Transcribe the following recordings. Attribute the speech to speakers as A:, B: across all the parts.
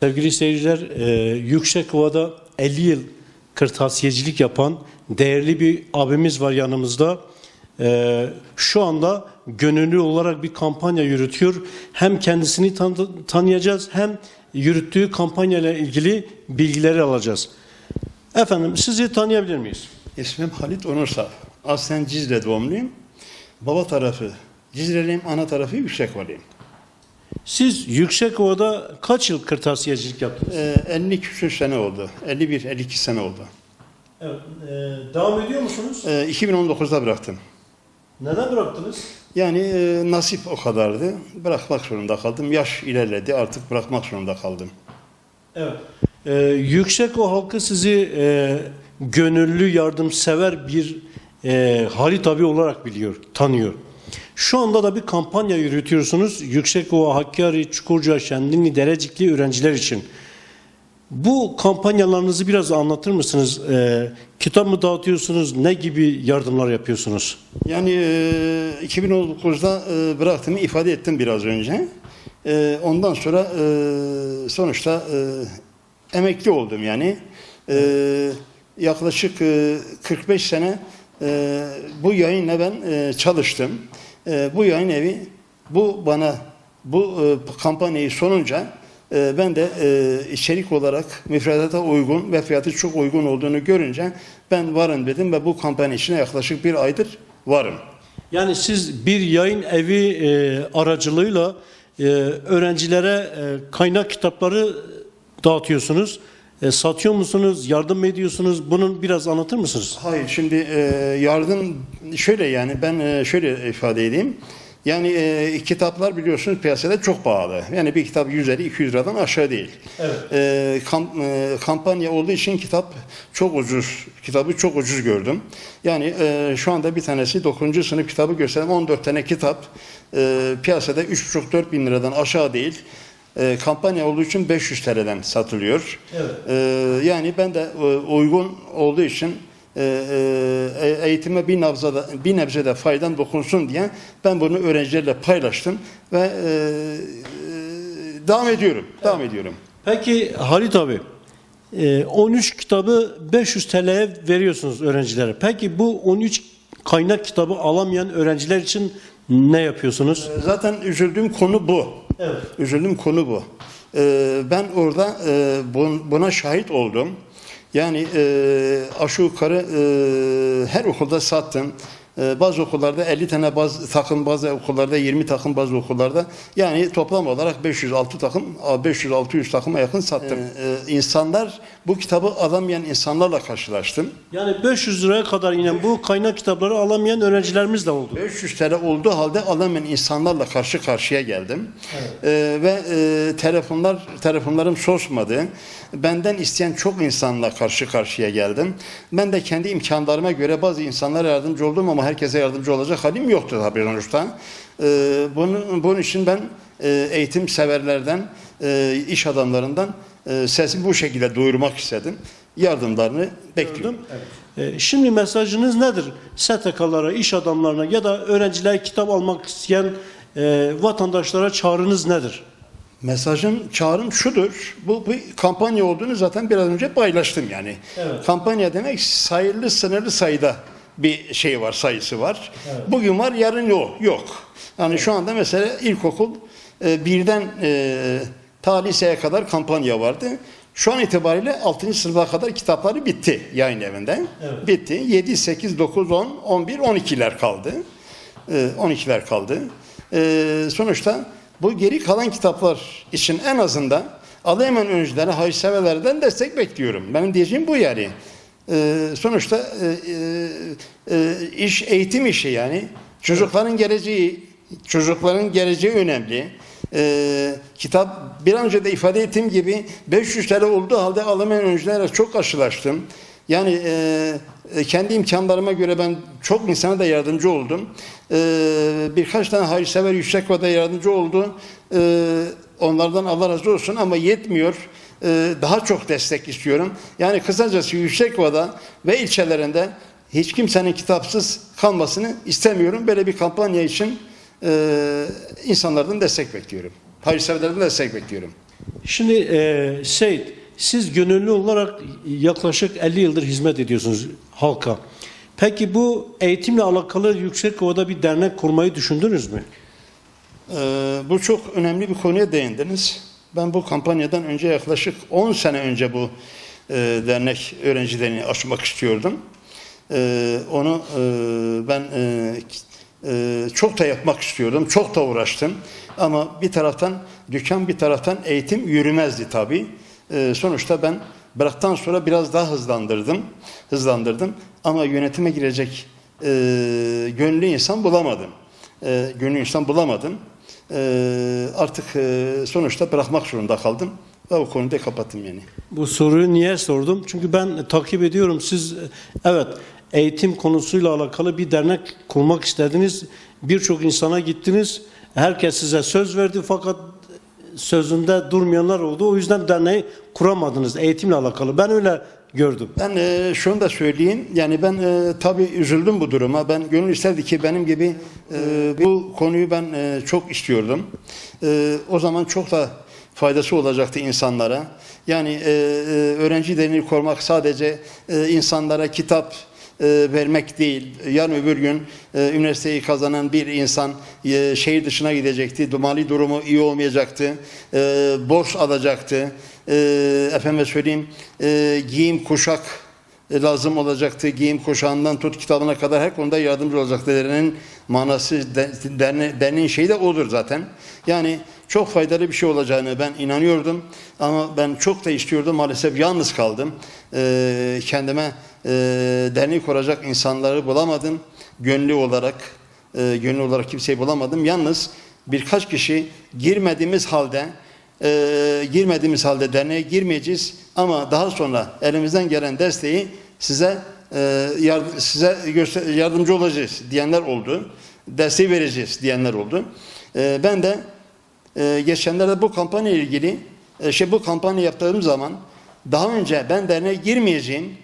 A: Sevgili seyirciler, e, Yüksekova'da 50 yıl kırtasiyecilik yapan değerli bir abimiz var yanımızda. E, şu anda gönüllü olarak bir kampanya yürütüyor. Hem kendisini tan- tanıyacağız hem yürüttüğü kampanya ile ilgili bilgileri alacağız. Efendim sizi tanıyabilir miyiz?
B: İsmim Halit Onursal. Aslen Cizre doğumluyum. Baba tarafı Cizreliyim, ana tarafı Yüksekovalıyım.
A: Siz Yüksekova'da kaç yıl kırtasiyecilik yaptınız?
B: Ee, 50 küsur sene oldu. 51-52 sene oldu.
A: Evet, e, devam ediyor musunuz?
B: Ee, 2019'da bıraktım.
A: Neden bıraktınız?
B: Yani e, nasip o kadardı. Bırakmak zorunda kaldım. Yaş ilerledi artık bırakmak zorunda kaldım.
A: Evet. Ee, yüksek o halkı sizi e, gönüllü, yardımsever bir e, Halit abi olarak biliyor, tanıyor. Şu anda da bir kampanya yürütüyorsunuz. Yüksekova, Hakkari, Çukurca, Şenlinli, Derecikli öğrenciler için. Bu kampanyalarınızı biraz anlatır mısınız? Ee, kitap mı dağıtıyorsunuz? Ne gibi yardımlar yapıyorsunuz?
B: Yani e, 2019'da e, bıraktığımı ifade ettim biraz önce. E, ondan sonra e, sonuçta e, emekli oldum yani. E, yaklaşık e, 45 sene e, bu yayınla ben e, çalıştım. E, bu yayın evi bu bana bu e, kampanyayı sonunca e, ben de e, içerik olarak müfredata uygun ve fiyatı çok uygun olduğunu görünce ben varım dedim ve bu kampanya içine yaklaşık bir aydır varım.
A: Yani siz bir yayın evi e, aracılığıyla e, öğrencilere e, kaynak kitapları dağıtıyorsunuz. E, satıyor musunuz? Yardım mı ediyorsunuz? Bunun biraz anlatır mısınız?
B: Hayır şimdi e, yardım şöyle yani ben e, şöyle ifade edeyim. Yani e, kitaplar biliyorsunuz piyasada çok pahalı. Yani bir kitap 150-200 liradan aşağı değil.
A: Evet.
B: E, kamp- e, kampanya olduğu için kitap çok ucuz. Kitabı çok ucuz gördüm. Yani e, şu anda bir tanesi 9. sınıf kitabı gösterdim. 14 tane kitap e, piyasada 3,5-4 bin liradan aşağı değil. E, kampanya olduğu için 500 TL'den satılıyor.
A: Evet.
B: E, yani ben de e, uygun olduğu için e, e, eğitime bir nebze, de, bir nebze de faydam dokunsun diye ben bunu öğrencilerle paylaştım ve e, e, devam ediyorum. Devam ediyorum.
A: Peki Halit abi, e, 13 kitabı 500 TL'ye veriyorsunuz öğrencilere. Peki bu 13 kaynak kitabı alamayan öğrenciler için ne yapıyorsunuz?
B: Zaten üzüldüğüm konu bu.
A: Evet.
B: Üzüldüğüm konu bu. Ee, ben orada e, bun- buna şahit oldum. Yani e, aşağı yukarı e, her okulda sattım. E, bazı okullarda 50 tane bazı takım, bazı okullarda 20 takım, bazı okullarda yani toplam olarak 506 takım, 500-600 takıma yakın sattım. E, insanlar bu kitabı alamayan insanlarla karşılaştım.
A: Yani 500 liraya kadar inen bu kaynak kitapları alamayan öğrencilerimiz de oldu.
B: 500 TL olduğu halde alamayan insanlarla karşı karşıya geldim. Ee, ve e, telefonlar telefonlarım susmadı. Benden isteyen çok insanla karşı karşıya geldim. Ben de kendi imkanlarıma göre bazı insanlara yardımcı oldum ama herkese yardımcı olacak halim yoktu tabii sonuçta. Ee, bunun, bunun için ben e, eğitim severlerden, e, iş adamlarından e, sesimi bu şekilde duyurmak istedim. Yardımlarını bekliyorum.
A: E, Şimdi mesajınız nedir? STK'lara, iş adamlarına ya da öğrencilere kitap almak isteyen e, vatandaşlara çağrınız nedir?
B: Mesajım, çağrım şudur. Bu bir kampanya olduğunu zaten biraz önce paylaştım yani.
A: Evet.
B: Kampanya demek sayılı sınırlı sayıda bir şey var, sayısı var. Bugün var, yarın yok. Yok. Yani şu anda mesela ilkokul e, birden e, ta liseye kadar kampanya vardı. Şu an itibariyle 6. sınıfa kadar kitapları bitti yayın evinden.
A: Evet.
B: Bitti. 7, 8, 9, 10, 11, 12'ler kaldı. Ee, 12'ler kaldı. Ee, sonuçta bu geri kalan kitaplar için en azından Adıyaman öğrencilere, hayırseverlerden destek bekliyorum. Benim diyeceğim bu yani. Ee, sonuçta e, e, e, iş eğitim işi yani. Çocukların geleceği, çocukların geleceği önemli. Ee, kitap bir önce de ifade ettiğim gibi 500 TL olduğu halde alamayan öğrencilerle çok karşılaştım. Yani e, e, kendi imkanlarıma göre ben çok insana da yardımcı oldum. E, birkaç tane hayırsever Yüksekova'da yardımcı oldu. E, onlardan Allah razı olsun ama yetmiyor. E, daha çok destek istiyorum. Yani kısacası Yüksekova'da ve ilçelerinde hiç kimsenin kitapsız kalmasını istemiyorum. Böyle bir kampanya için e, insanlardan destek bekliyorum. Hayırseverlerden destek bekliyorum.
A: Şimdi e, Seyit, siz gönüllü olarak yaklaşık 50 yıldır hizmet ediyorsunuz halka. Peki bu eğitimle alakalı Yüksekova'da bir dernek kurmayı düşündünüz mü?
B: Ee, bu çok önemli bir konuya değindiniz. Ben bu kampanyadan önce yaklaşık 10 sene önce bu e, dernek öğrencilerini açmak istiyordum. Ee, onu e, ben e, e, çok da yapmak istiyordum, çok da uğraştım. Ama bir taraftan dükkan bir taraftan eğitim yürümezdi tabii. Ee, sonuçta ben bıraktıktan sonra biraz daha hızlandırdım, hızlandırdım. Ama yönetime girecek e, gönüllü insan bulamadım. E, gönüllü insan bulamadım. E, artık e, sonuçta bırakmak zorunda kaldım ve o konuyu da kapattım yani.
A: Bu soruyu niye sordum? Çünkü ben takip ediyorum. Siz evet eğitim konusuyla alakalı bir dernek kurmak istediniz. Birçok insana gittiniz. Herkes size söz verdi fakat sözünde durmayanlar oldu. O yüzden derneği kuramadınız eğitimle alakalı. Ben öyle gördüm.
B: Ben e, şunu da söyleyeyim. Yani ben e, tabii üzüldüm bu duruma. Ben gönül isterdi ki benim gibi e, bu konuyu ben e, çok istiyordum. E, o zaman çok da faydası olacaktı insanlara. Yani e, e, öğrenci derneği kurmak sadece e, insanlara kitap e, vermek değil. Yarın öbür gün e, üniversiteyi kazanan bir insan e, şehir dışına gidecekti. Mali durumu iyi olmayacaktı. E, borç alacaktı. E, efendime söyleyeyim e, giyim kuşak e, lazım olacaktı. Giyim kuşağından tut kitabına kadar her konuda yardımcı olacaktı. Manası, de- derne, derneğin şeyi de odur zaten. Yani çok faydalı bir şey olacağını ben inanıyordum. Ama ben çok da istiyordum. Maalesef yalnız kaldım. E, kendime e, derneği kuracak insanları bulamadım. Gönüllü olarak, e, gönüllü olarak kimseyi bulamadım. Yalnız birkaç kişi girmediğimiz halde e, girmediğimiz halde derneğe girmeyeceğiz ama daha sonra elimizden gelen desteği size e, yard- size yardımcı olacağız diyenler oldu. Desteği vereceğiz diyenler oldu. E, ben de e, geçenlerde bu kampanya ilgili e, şey bu kampanya yaptığım zaman daha önce ben derneğe girmeyeceğim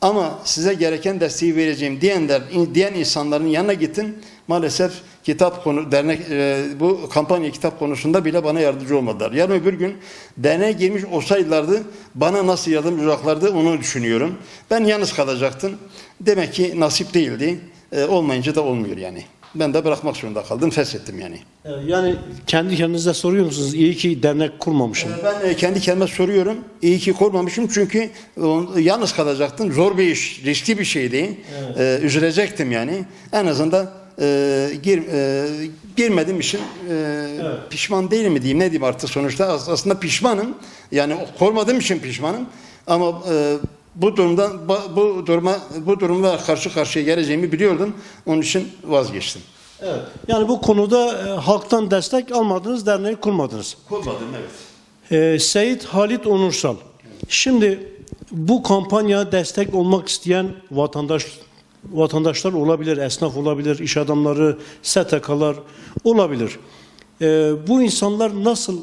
B: ama size gereken desteği vereceğim diyenler diyen insanların yanına gittim. Maalesef kitap konu dernek e, bu kampanya kitap konusunda bile bana yardımcı olmadılar. Yarın öbür gün derneğe girmiş olsaydılardı bana nasıl yardımcı olacaklardı onu düşünüyorum. Ben yalnız kalacaktım. Demek ki nasip değildi. E, olmayınca da olmuyor yani. Ben de bırakmak zorunda kaldım. Feshettim yani.
A: Ee, Yani kendi kendinize soruyor musunuz? İyi ki dernek kurmamışım.
B: Ben e, kendi kendime soruyorum. İyi ki korkmamışım çünkü yalnız kalacaktım. Zor bir iş, riskli bir şeydi. Ee, üzülecektim yani. En azından e, gir, e, girmediğim için e, pişman değilim mi diyeyim ne diyeyim artık sonuçta As- aslında pişmanım. Yani korkmadığım için pişmanım. Ama e, bu durumda ba- bu duruma bu durumla karşı karşıya geleceğimi biliyordum. Onun için vazgeçtim.
A: Evet. Yani bu konuda e, halktan destek almadınız, derneği kurmadınız.
B: Korkmadım evet.
A: Ee, Seyit Halit Onursal. Şimdi bu kampanya destek olmak isteyen vatandaş vatandaşlar olabilir, esnaf olabilir, iş adamları, STK'lar olabilir. Ee, bu insanlar nasıl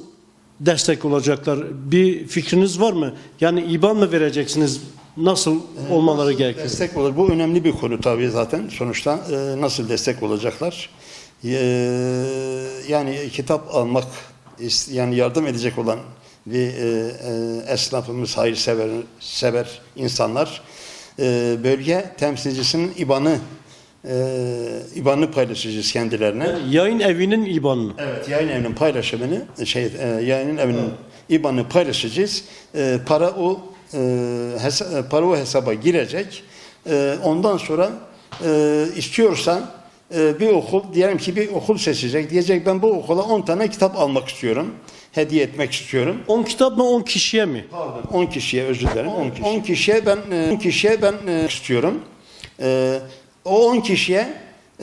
A: destek olacaklar? Bir fikriniz var mı? Yani IBAN mı vereceksiniz? Nasıl olmaları gerekiyor?
B: Destek olur. Bu önemli bir konu tabii zaten. Sonuçta e, nasıl destek olacaklar? E, yani kitap almak, yani yardım edecek olan bir e, e, esnafımız, hayırsever sever insanlar e, bölge temsilcisinin IBAN'ı e, IBAN'ı paylaşacağız kendilerine.
A: Yayın evinin IBAN'ını.
B: Evet, yayın evinin paylaşımını, şey, e, yayının evinin IBAN'ı paylaşacağız. E, para o e, hesa- para o hesaba girecek. E, ondan sonra e, istiyorsa e, bir okul, diyelim ki bir okul seçecek. Diyecek ben bu okula 10 tane kitap almak istiyorum. Hediye etmek istiyorum.
A: 10 kitap mı 10 kişiye mi?
B: Pardon. 10 kişiye özür dilerim. 10 kişi. 10 kişiye ben e, 10 kişiye ben e, istiyorum. E, o 10 kişiye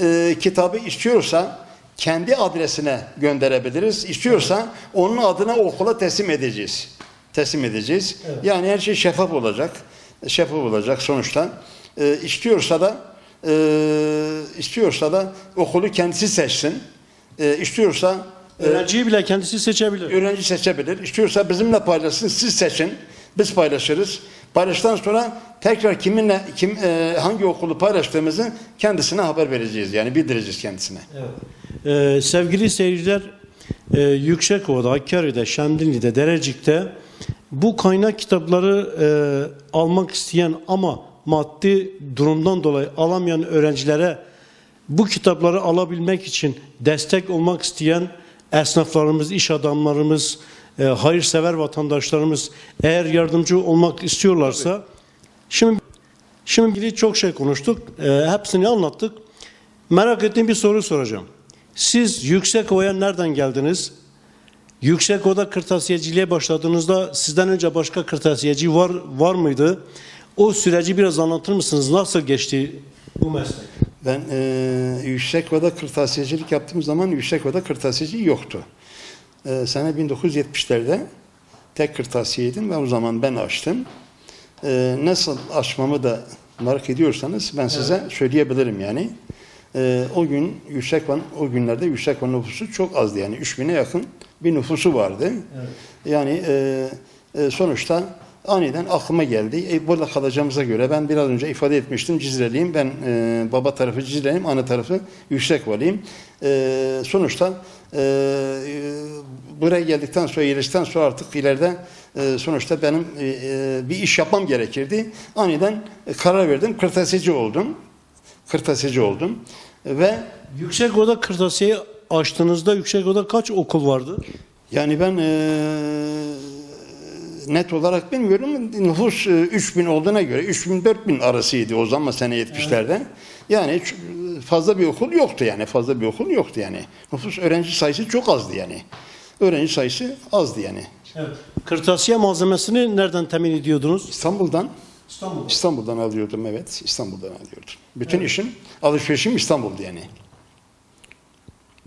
B: e, kitabı istiyorsa kendi adresine gönderebiliriz. İstiyorsa onun adına okula teslim edeceğiz. Teslim edeceğiz. Yani her şey şeffaf olacak. Şeffaf olacak sonuçta. E, istiyorsa da e, istiyorsa da okulu kendisi seçsin. E, istiyorsa e,
A: Öğrenciyi bile kendisi seçebilir.
B: öğrenci seçebilir. İstiyorsa bizimle paylaşsın, siz seçin. Biz paylaşırız. Paylaştıktan sonra tekrar kiminle, kim e, hangi okulu paylaştığımızı kendisine haber vereceğiz. Yani bildireceğiz kendisine.
A: Ee, sevgili seyirciler, e, Yüksekova'da, Hakkari'de, Şemdinli'de, Derecik'te bu kaynak kitapları e, almak isteyen ama maddi durumdan dolayı alamayan öğrencilere bu kitapları alabilmek için destek olmak isteyen esnaflarımız, iş adamlarımız, e, hayırsever vatandaşlarımız eğer yardımcı olmak istiyorlarsa şimdi şimdi ilgili çok şey konuştuk. E, hepsini anlattık. Merak ettiğim bir soru soracağım. Siz Yüksekova'ya nereden geldiniz? Yüksekova'da kırtasiyeciliğe başladığınızda sizden önce başka kırtasiyeci var var mıydı? O süreci biraz anlatır mısınız? Nasıl geçti bu meslek?
B: Ben e, Yüksekova'da kırtasiyecilik yaptığım zaman Yüksekova'da kırtasiyeci yoktu. E, sene 1970'lerde tek kırtasiyeydim ve o zaman ben açtım. E, nasıl açmamı da merak ediyorsanız ben size söyleyebilirim yani. E, o gün Yüksekvan, o günlerde Yüksekvan nüfusu çok azdı yani 3000'e yakın bir nüfusu vardı. Yani e, e, sonuçta aniden aklıma geldi. E, burada kalacağımıza göre ben biraz önce ifade etmiştim Cizreliyim. Ben e, baba tarafı Cizreliyim, ana tarafı Yüksekvaliyim. E, sonuçta e, e, buraya geldikten sonra, yerleştikten sonra artık ileride e, sonuçta benim e, e, bir iş yapmam gerekirdi. Aniden e, karar verdim. Kırtasiyeci oldum. Kırtasiyeci oldum. Ve
A: Yüksekova'da kırtasiyeyi açtığınızda Yüksekova'da kaç okul vardı?
B: Yani ben eee, net olarak bilmiyorum. Nüfus eee, 3000 olduğuna göre 3000 4000 arasıydı o zaman sene 70'lerde. Yani ç- fazla bir okul yoktu yani. Fazla bir okul yoktu yani. Nüfus öğrenci sayısı çok azdı yani. Öğrenci sayısı azdı yani.
A: Evet. Kırtasiye malzemesini nereden temin ediyordunuz?
B: İstanbul'dan
A: İstanbul'da.
B: İstanbul'dan alıyordum evet. İstanbul'dan alıyordum. Bütün işim, alışverişim İstanbul'du yani.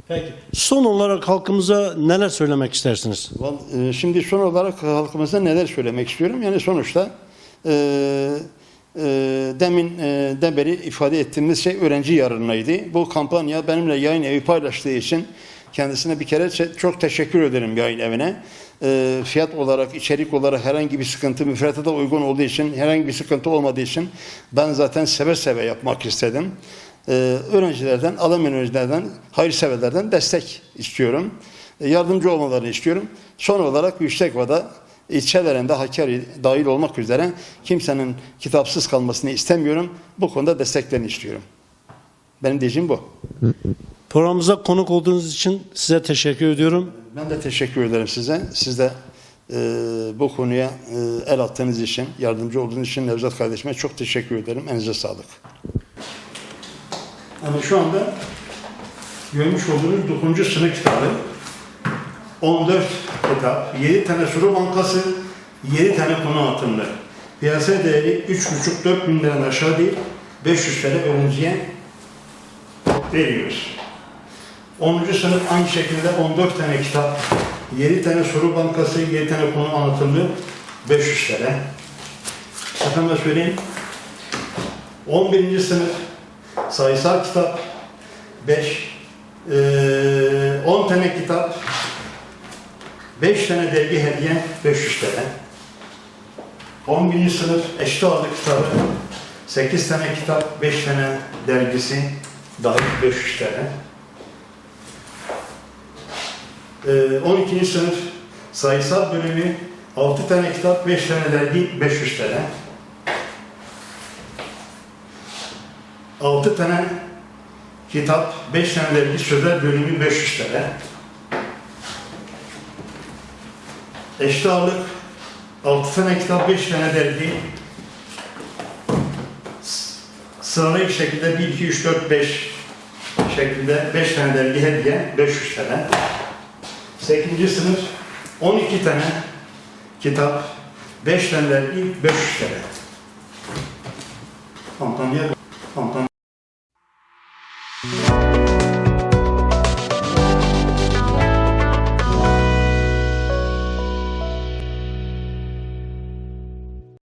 A: Peki. Son olarak halkımıza neler söylemek istersiniz?
B: Val- e, Şimdi son olarak halkımıza neler söylemek istiyorum? Yani sonuçta e, e, demin e, de beri ifade ettiğimiz şey öğrenci yarınıydı. Bu kampanya benimle yayın evi paylaştığı için kendisine bir kere çe- çok teşekkür ederim yayın evine. E, fiyat olarak, içerik olarak herhangi bir sıkıntı, müfredata da uygun olduğu için, herhangi bir sıkıntı olmadığı için ben zaten seve seve yapmak istedim. E, öğrencilerden, alamayan öğrencilerden, hayırseverlerden destek istiyorum. E, yardımcı olmalarını istiyorum. Son olarak Yüksekova'da ilçelerinde Hakkari dahil olmak üzere kimsenin kitapsız kalmasını istemiyorum. Bu konuda desteklerini istiyorum. Benim diyeceğim bu.
A: Programımıza konuk olduğunuz için size teşekkür ediyorum.
B: Ben de teşekkür ederim size. Siz de e, bu konuya e, el attığınız için, yardımcı olduğunuz için Nevzat kardeşime çok teşekkür ederim. Elinize sağlık. Yani şu anda görmüş olduğunuz 9. sınıf kitabı 14 kitap, 7 tane soru bankası, 7 tane konu anlatımlı. Piyasa değeri 3,5-4 bin liradan aşağı değil, 500 TL öğrenciye veriyoruz. 10. sınıf aynı şekilde 14 tane kitap, 7 tane soru bankası, 7 tane konu anlatımlı, 500 TL. Efendim söyleyeyim. 11. sınıf sayısal kitap 5, 10 tane kitap, 5 tane dergi hediye 500 TL. 11. sınıf eşit ağırlık kitabı 8 tane kitap, 5 tane dergisi dahil 500 TL. Ee, 12. sınıf sayısal bölümü 6 tane kitap, 5 tane dergi 500 TL. 6 tane kitap, 5 tane dergi sözel bölümü 500 TL. Eşit ağırlık 6 tane kitap, 5 tane dergi sıralı bir şekilde 1, 2, 3, 4, 5 şeklinde 5 tane dergi hediye 500 TL. 8. sınıf 12 tane kitap, 5 tane dergi 500 TL. Kampanya, kampanya